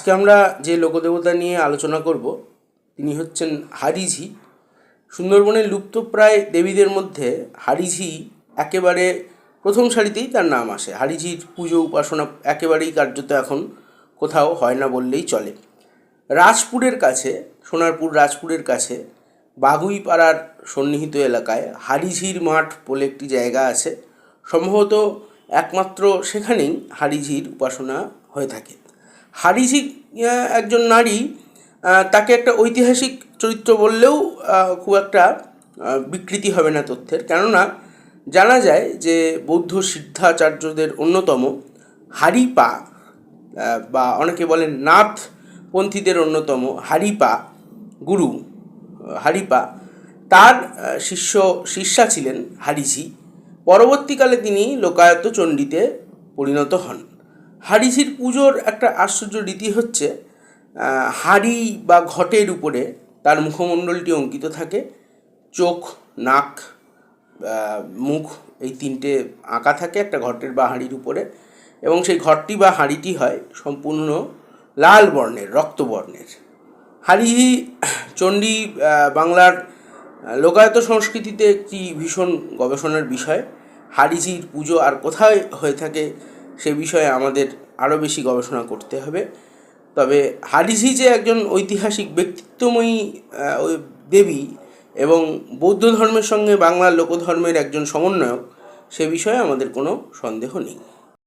আজকে আমরা যে লোকদেবতা নিয়ে আলোচনা করব, তিনি হচ্ছেন হারিঝি। সুন্দরবনের লুপ্তপ্রায় দেবীদের মধ্যে হারিঝি একেবারে প্রথম সারিতেই তার নাম আসে। হারিঝির পুজো উপাসনা একেবারেই কার্যত এখন কোথাও হয় না বললেই চলে। রাজপুরের কাছে, সোনারপুর রাজপুরের কাছে, বাগুইপাড়ার সন্নিহিত এলাকায় হারিঝির মাঠ বলে একটি জায়গা আছে। সম্ভবত একমাত্র সেখানেই হারিঝির উপাসনা হয়ে থাকে। আহ, একজন নারী তাকে একটা ঐতিহাসিক চরিত্র বললেও খুব একটা বিকৃতি হবে না তথ্যের। কেননা জানা যায় যে বৌদ্ধ সিদ্ধাচার্যদের অন্যতম হারিপা বা অনেকে বলেন নাথ পন্থীদের অন্যতম হারিপা গুরু হারিপা তার শিষ্য শিষ্যা ছিলেন হারিঝি পরবর্তীকালে তিনি লোকায়ত চণ্ডীতে পরিণত হন। হারিঝির পুজোর একটা আশ্চর্য রীতি হচ্ছে হাড়ি বা ঘটের উপরে তার মুখমণ্ডলটি অঙ্কিত থাকে। চোখ, নাক মুখ এই তিনটে আঁকা থাকে একটা ঘটের বা হাঁড়ির উপরে এবং সেই ঘরটি বা হাঁড়িটি হয় সম্পূর্ণ লাল বর্ণের রক্তবর্ণের হারিহি চণ্ডী বাংলার লোকায়ত সংস্কৃতিতে একটি ভীষণ গবেষণার বিষয়। হারিজির পুজো আর কোথায় হয়ে থাকে সে বিষয়ে আমাদের আরও বেশি গবেষণা করতে হবে। তবে হারিঝি যে একজন ঐতিহাসিক ব্যক্তিত্বময়ী ওই দেবী এবং বৌদ্ধ ধর্মের সঙ্গে বাংলার লোকধর্মের একজন সমন্বয়ক, সে বিষয়ে আমাদের কোনো সন্দেহ নেই।